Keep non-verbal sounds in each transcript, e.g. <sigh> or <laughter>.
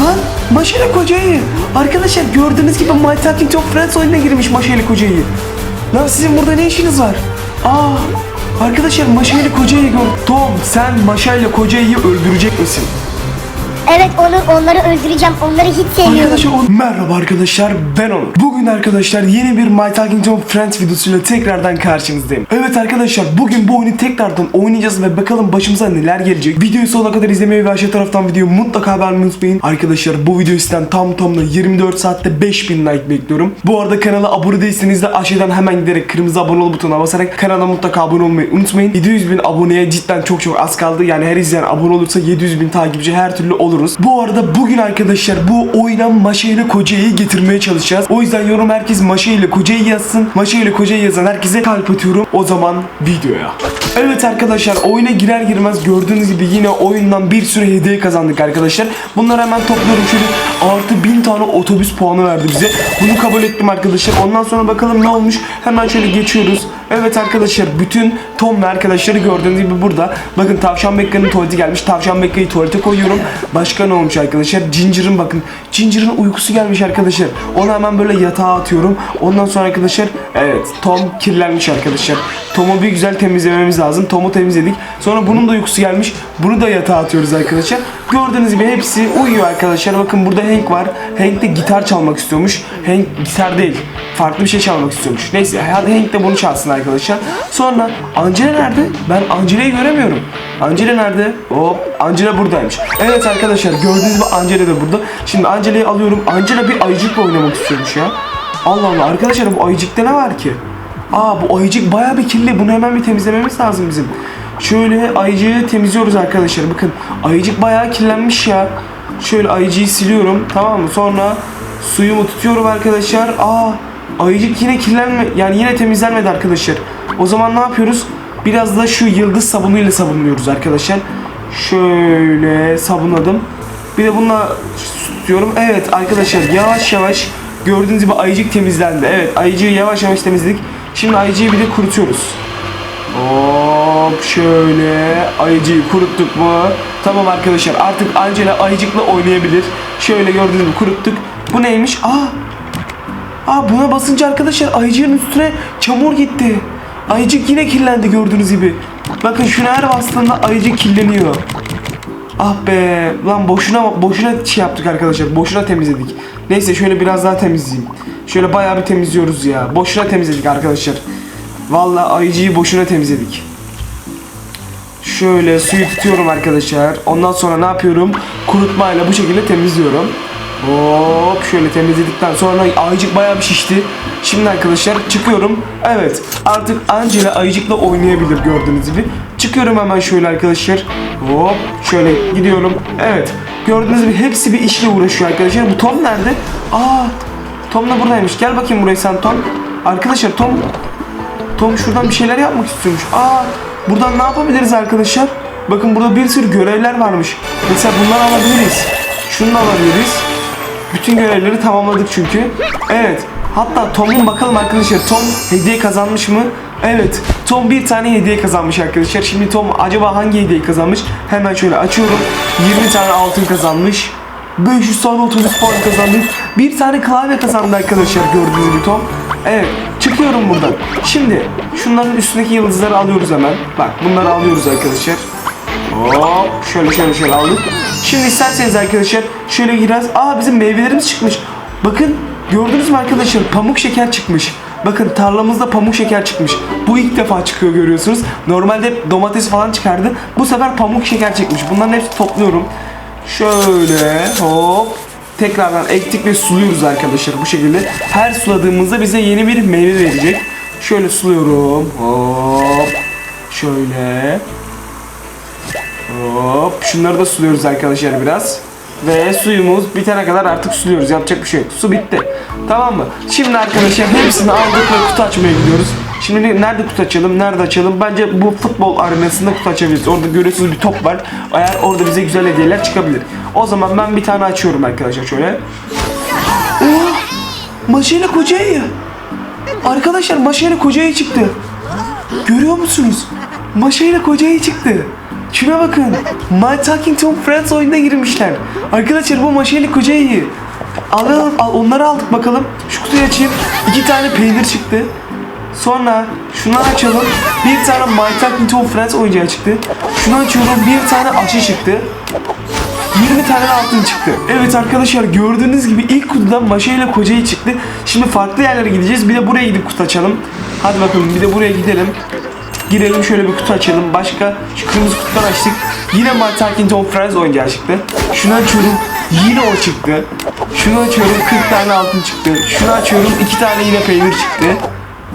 Lan Maşa ile Kocayı. Arkadaşlar gördüğünüz gibi My Talking Tom Friends oyununa girmiş Maşa ile Kocayı. Lan sizin burada ne işiniz var? Aa Arkadaşlar Maşa Kocayı gör. Tom sen Maşa ile Kocayı'yı öldürecek misin? Evet onu onları öldüreceğim. Onları hiç sevmiyorum. Arkadaşlar o- merhaba arkadaşlar ben Onur. Bugün arkadaşlar yeni bir My Talking Tom Friends videosuyla tekrardan karşınızdayım. Evet arkadaşlar bugün bu oyunu tekrardan oynayacağız ve bakalım başımıza neler gelecek. Videoyu sonuna kadar izlemeyi ve aşağı taraftan videoyu mutlaka beğenmeyi unutmayın. Arkadaşlar bu video isten tam tamına 24 saatte 5000 like bekliyorum. Bu arada kanala abone değilseniz de aşağıdan hemen giderek kırmızı abone ol butonuna basarak kanala mutlaka abone olmayı unutmayın. 700 bin aboneye cidden çok çok az kaldı. Yani her izleyen abone olursa 700 bin takipçi her türlü oluruz. Bu arada bugün arkadaşlar bu oyuna Maşa ile Koca'yı getirmeye çalışacağız. O yüzden yorum herkes Maşa ile Koca'yı yazsın. Maşa ile Koca'yı yazan herkese kalp atıyorum. O zaman videoya. Evet arkadaşlar oyuna girer girmez gördüğünüz gibi yine oyundan bir sürü hediye kazandık arkadaşlar. Bunları hemen topluyorum şöyle artı bin tane otobüs puanı verdi bize. Bunu kabul ettim arkadaşlar. Ondan sonra bakalım ne olmuş. Hemen şöyle geçiyoruz. Evet arkadaşlar bütün Tom ve arkadaşları gördüğünüz gibi burada. Bakın Tavşan Bekka'nın tuvaleti gelmiş. Tavşan Bekka'yı tuvalete koyuyorum. Başka ne olmuş arkadaşlar? Ginger'ın bakın. Ginger'ın uykusu gelmiş arkadaşlar. Onu hemen böyle yatağa atıyorum. Ondan sonra arkadaşlar evet Tom kirlenmiş arkadaşlar. Tom'u bir güzel temizlememiz lazım. Tom'u temizledik. Sonra bunun da uykusu gelmiş. Bunu da yatağa atıyoruz arkadaşlar. Gördüğünüz gibi hepsi uyuyor arkadaşlar. Bakın burada Hank var. Hank de gitar çalmak istiyormuş. Hank gitar değil. Farklı bir şey çalmak istiyormuş. Neyse hadi Hank de bunu çalsın arkadaşlar. Sonra Angela nerede? Ben Angela'yı göremiyorum. Angela nerede? Hop Angela buradaymış. Evet arkadaşlar gördüğünüz gibi Angela da burada. Şimdi Angela'yı alıyorum. Angela bir ayıcıkla oynamak istiyormuş ya. Allah Allah arkadaşlar bu ayıcıkta ne var ki? Aa bu ayıcık bayağı bir kirli. Bunu hemen bir temizlememiz lazım bizim. Şöyle ayıcığı temizliyoruz arkadaşlar. Bakın ayıcık bayağı kirlenmiş ya. Şöyle ayıcıyı siliyorum. Tamam mı? Sonra suyumu tutuyorum arkadaşlar. Aa ayıcık yine kirlenme yani yine temizlenmedi arkadaşlar. O zaman ne yapıyoruz? Biraz da şu yıldız sabunuyla sabunluyoruz arkadaşlar. Şöyle sabunladım. Bir de bununla tutuyorum. Evet arkadaşlar yavaş yavaş gördüğünüz gibi ayıcık temizlendi. Evet ayıcığı yavaş yavaş temizledik. Şimdi ayıcığı bir de kurutuyoruz. Hop şöyle ayıcıyı kuruttuk mu? Tamam arkadaşlar artık Angela ayıcıkla oynayabilir. Şöyle gördüğünüz gibi kuruttuk. Bu neymiş? Aa! Aa buna basınca arkadaşlar ayıcığın üstüne çamur gitti. Ayıcık yine kirlendi gördüğünüz gibi. Bakın şuna her bastığında ayıcık kirleniyor. Ah be lan boşuna boşuna şey yaptık arkadaşlar. Boşuna temizledik. Neyse şöyle biraz daha temizleyeyim. Şöyle bayağı bir temizliyoruz ya. Boşuna temizledik arkadaşlar. Vallahi ayıcıyı boşuna temizledik. Şöyle suyu tutuyorum arkadaşlar. Ondan sonra ne yapıyorum? Kurutmayla bu şekilde temizliyorum. Hop şöyle temizledikten sonra ayıcık bayağı bir şişti. Şimdi arkadaşlar çıkıyorum. Evet artık Angela ayıcıkla oynayabilir gördüğünüz gibi. Çıkıyorum hemen şöyle arkadaşlar. Hop şöyle gidiyorum. Evet gördüğünüz gibi hepsi bir işle uğraşıyor arkadaşlar. Bu Tom nerede? Aa Tom da buradaymış. Gel bakayım buraya sen Tom. Arkadaşlar Tom Tom şuradan bir şeyler yapmak istiyormuş. Aa, buradan ne yapabiliriz arkadaşlar? Bakın burada bir sürü görevler varmış. Mesela bunları alabiliriz. Şunu da alabiliriz. Bütün görevleri tamamladık çünkü. Evet. Hatta Tom'un bakalım arkadaşlar Tom hediye kazanmış mı? Evet. Tom bir tane hediye kazanmış arkadaşlar. Şimdi Tom acaba hangi hediye kazanmış? Hemen şöyle açıyorum. 20 tane altın kazanmış. 500 tane otobüs puan kazandık. Bir tane klavye kazandı arkadaşlar gördüğünüz gibi Tom. Evet çıkıyorum buradan. Şimdi şunların üstündeki yıldızları alıyoruz hemen. Bak bunları alıyoruz arkadaşlar. Hop şöyle şöyle şöyle aldık. Şimdi isterseniz arkadaşlar şöyle biraz. Aa bizim meyvelerimiz çıkmış. Bakın gördünüz mü arkadaşlar pamuk şeker çıkmış. Bakın tarlamızda pamuk şeker çıkmış. Bu ilk defa çıkıyor görüyorsunuz. Normalde domates falan çıkardı. Bu sefer pamuk şeker çıkmış. Bunların hepsini topluyorum. Şöyle hop tekrardan ektik ve suluyoruz arkadaşlar bu şekilde. Her suladığımızda bize yeni bir meyve verecek. Şöyle suluyorum. Hop. Şöyle. Hop. Şunları da suluyoruz arkadaşlar biraz. Ve suyumuz bitene kadar artık suluyoruz. Yapacak bir şey yok. Su bitti. Tamam mı? Şimdi arkadaşlar hepsini aldık ve kutu açmaya gidiyoruz. Şimdi nerede kutu açalım? Nerede açalım? Bence bu futbol arenasında kutu açabiliriz. Orada görüyorsunuz bir top var. Eğer orada bize güzel hediyeler çıkabilir. O zaman ben bir tane açıyorum arkadaşlar şöyle. Oh! Maşayla kocayı. Arkadaşlar Maşayla kocayı çıktı. Görüyor musunuz? Maşayla kocayı çıktı. Şuna bakın. My Talking Tom Friends oyununa girmişler. Arkadaşlar bu maşeli kocayı. Alalım, al, onları aldık bakalım. Şu kutuyu açayım. İki tane peynir çıktı. Sonra şunu açalım. Bir tane My Talking Tom Friends oyuncağı çıktı. Şunu açıyorum. Bir tane aşı çıktı. 20 tane altın çıktı. Evet arkadaşlar gördüğünüz gibi ilk kutudan Maşa ile Koca'yı çıktı. Şimdi farklı yerlere gideceğiz. Bir de buraya gidip kutu açalım. Hadi bakalım bir de buraya gidelim. Girelim şöyle bir kutu açalım. Başka şu kırmızı kutudan açtık. Yine Talking Tom Friends oyuncağı çıktı. Şunu açıyorum. Yine o çıktı. Şunu açıyorum. 40 tane altın çıktı. Şunu açıyorum. 2 tane yine peynir çıktı.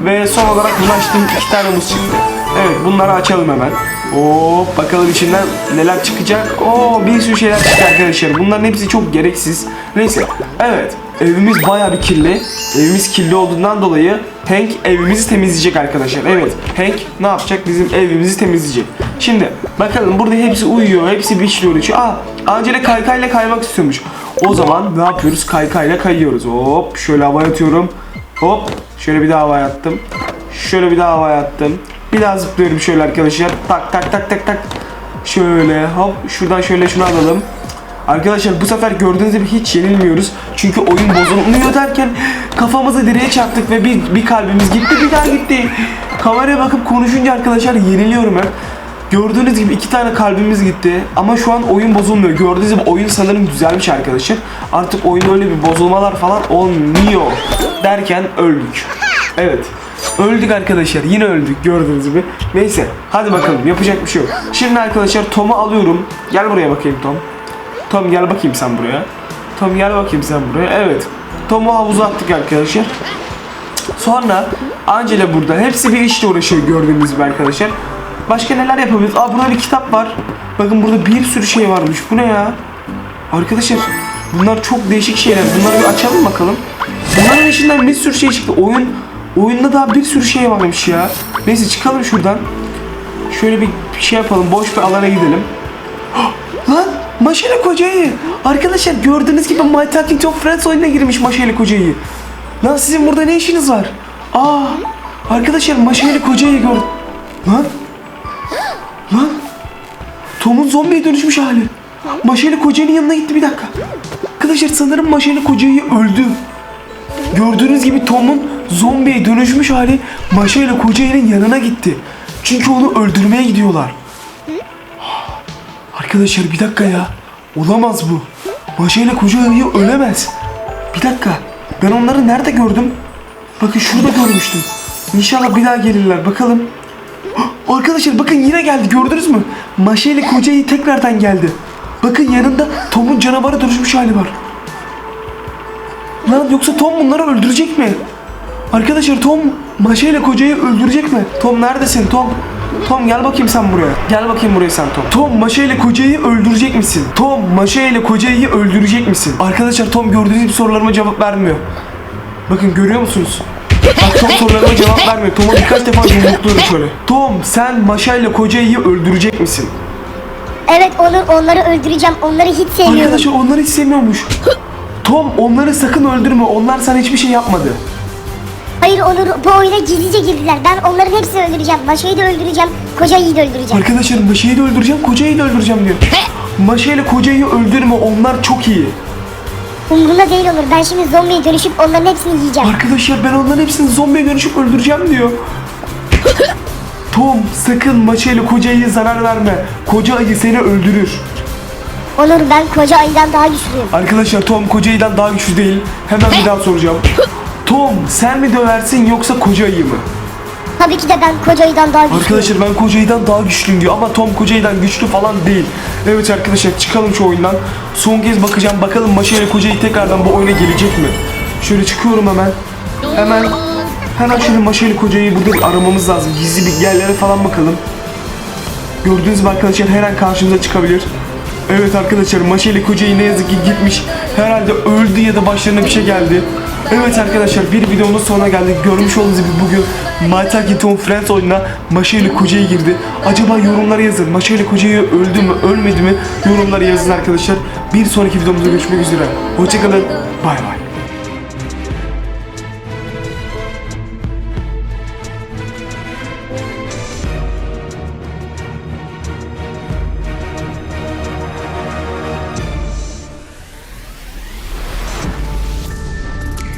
Ve son olarak bunu açtım. 2 tane muz çıktı. Evet bunları açalım hemen. Hop bakalım içinden neler çıkacak. Oo bir sürü şeyler çıktı arkadaşlar. Bunların hepsi çok gereksiz. Neyse. Evet. Evimiz bayağı bir kirli. Evimiz kirli olduğundan dolayı Hank evimizi temizleyecek arkadaşlar. Evet. Hank ne yapacak? Bizim evimizi temizleyecek. Şimdi bakalım burada hepsi uyuyor. Hepsi bir işle uğraşıyor. Aa Angela kaykayla kaymak istiyormuş. O zaman ne yapıyoruz? Kaykayla kayıyoruz. Hop şöyle havaya atıyorum. Hop şöyle bir daha havaya attım. Şöyle bir daha havaya attım. Bir daha zıplıyorum şöyle arkadaşlar. Tak tak tak tak tak. Şöyle hop şuradan şöyle şunu alalım. Arkadaşlar bu sefer gördüğünüz gibi hiç yenilmiyoruz. Çünkü oyun bozulmuyor derken kafamızı direğe çarptık ve bir, bir kalbimiz gitti bir daha gitti. Kameraya bakıp konuşunca arkadaşlar yeniliyorum hep. Gördüğünüz gibi iki tane kalbimiz gitti ama şu an oyun bozulmuyor. Gördüğünüz gibi oyun sanırım düzelmiş arkadaşlar. Artık oyun öyle bir bozulmalar falan olmuyor derken öldük. Evet. Öldük arkadaşlar. Yine öldük gördüğünüz gibi. Neyse. Hadi bakalım. Yapacak bir şey yok. Şimdi arkadaşlar Tom'u alıyorum. Gel buraya bakayım Tom. Tom gel bakayım sen buraya. Tom gel bakayım sen buraya. Evet. Tom'u havuza attık arkadaşlar. Sonra Angela burada. Hepsi bir işle uğraşıyor gördüğünüz gibi arkadaşlar. Başka neler yapabiliriz? Aa burada bir kitap var. Bakın burada bir sürü şey varmış. Bu ne ya? Arkadaşlar bunlar çok değişik şeyler. Bunları bir açalım bakalım. Bunların içinden bir sürü şey çıktı. Oyun oyunda daha bir sürü şey varmış ya. Neyse çıkalım şuradan. Şöyle bir şey yapalım. Boş bir alana gidelim. <gasps> Maşeli Kocayı. Arkadaşlar gördüğünüz gibi My Talking Tom Friends oyununa girmiş Maşeli Kocayı. Lan sizin burada ne işiniz var? Aa arkadaşlar Maşeli Kocayı gördüm. Lan Lan Tom'un zombiye dönüşmüş hali. Maşeli Kocayı'nın yanına gitti bir dakika. Arkadaşlar sanırım Maşeli Kocayı öldü. Gördüğünüz gibi Tom'un zombiye dönüşmüş hali Maşeli Kocayı'nın yanına gitti. Çünkü onu öldürmeye gidiyorlar. Arkadaşlar bir dakika ya. Olamaz bu. Maşa ile koca ayı ölemez. Bir dakika. Ben onları nerede gördüm? Bakın şurada görmüştüm. İnşallah bir daha gelirler. Bakalım. <gasps> Arkadaşlar bakın yine geldi. Gördünüz mü? Maşa ile koca ayı tekrardan geldi. Bakın yanında Tom'un canavara dönüşmüş hali var. Lan yoksa Tom bunları öldürecek mi? Arkadaşlar Tom Maşa ile kocayı öldürecek mi? Tom neredesin Tom? Tom gel bakayım sen buraya. Gel bakayım buraya sen Tom. Tom Maşa ile kocayı öldürecek misin? Tom Maşa ile kocayı öldürecek misin? Arkadaşlar Tom gördüğünüz gibi sorularıma cevap vermiyor. Bakın görüyor musunuz? Bak Tom sorularıma cevap vermiyor. Tom'a birkaç defa yumrukluyorum şöyle. Tom sen Maşa ile kocayı öldürecek misin? Evet Onur onları öldüreceğim. Onları hiç sevmiyorum. Arkadaşlar onları hiç sevmiyormuş. Tom onları sakın öldürme. Onlar sana hiçbir şey yapmadı. Hayır Onur bu oyuna gizlice girdiler. Ben onların hepsini öldüreceğim. Maşayı da öldüreceğim. Kocayı da öldüreceğim. Arkadaşlar Maşa'yı da öldüreceğim, kocayı da öldüreceğim diyor. Maşa ile kocayı öldürme, onlar çok iyi. Umurumda değil Onur. Ben şimdi zombiye dönüşüp onların hepsini yiyeceğim. Arkadaşlar ben onların hepsini zombiye dönüşüp öldüreceğim diyor. Tom sakın Maşa ile kocayı zarar verme. Koca ayı seni öldürür. Onur ben koca ayıdan daha güçlüyüm. Arkadaşlar Tom kocayıdan daha güçlü değil. Hemen bir daha soracağım. Tom sen mi döversin yoksa koca ayı mı? Tabii ki de ben koca ayıdan daha güçlüyüm. Arkadaşlar ben Kocayı'dan daha güçlüyüm diyor ama Tom Kocayı'dan güçlü falan değil. Evet arkadaşlar çıkalım şu oyundan. Son kez bakacağım bakalım Maşa ile Kocayı tekrardan bu oyuna gelecek mi? Şöyle çıkıyorum hemen. Hemen hemen şöyle Maşa ile Kocayı burada bir aramamız lazım. Gizli bir yerlere falan bakalım. Gördüğünüz gibi arkadaşlar her an karşımıza çıkabilir. Evet arkadaşlar Maşa ile Kocayı ne yazık ki gitmiş. Herhalde öldü ya da başlarına bir şey geldi. Evet arkadaşlar bir videonun sonuna geldik. Görmüş olduğunuz gibi bugün Talking Tom Friends oyununa Maşa ile Kocayı girdi. Acaba yorumlara yazın. Maşa ile Kocayı öldü mü ölmedi mi yorumlara yazın arkadaşlar. Bir sonraki videomuzda görüşmek üzere. Hoşçakalın. Bay bay.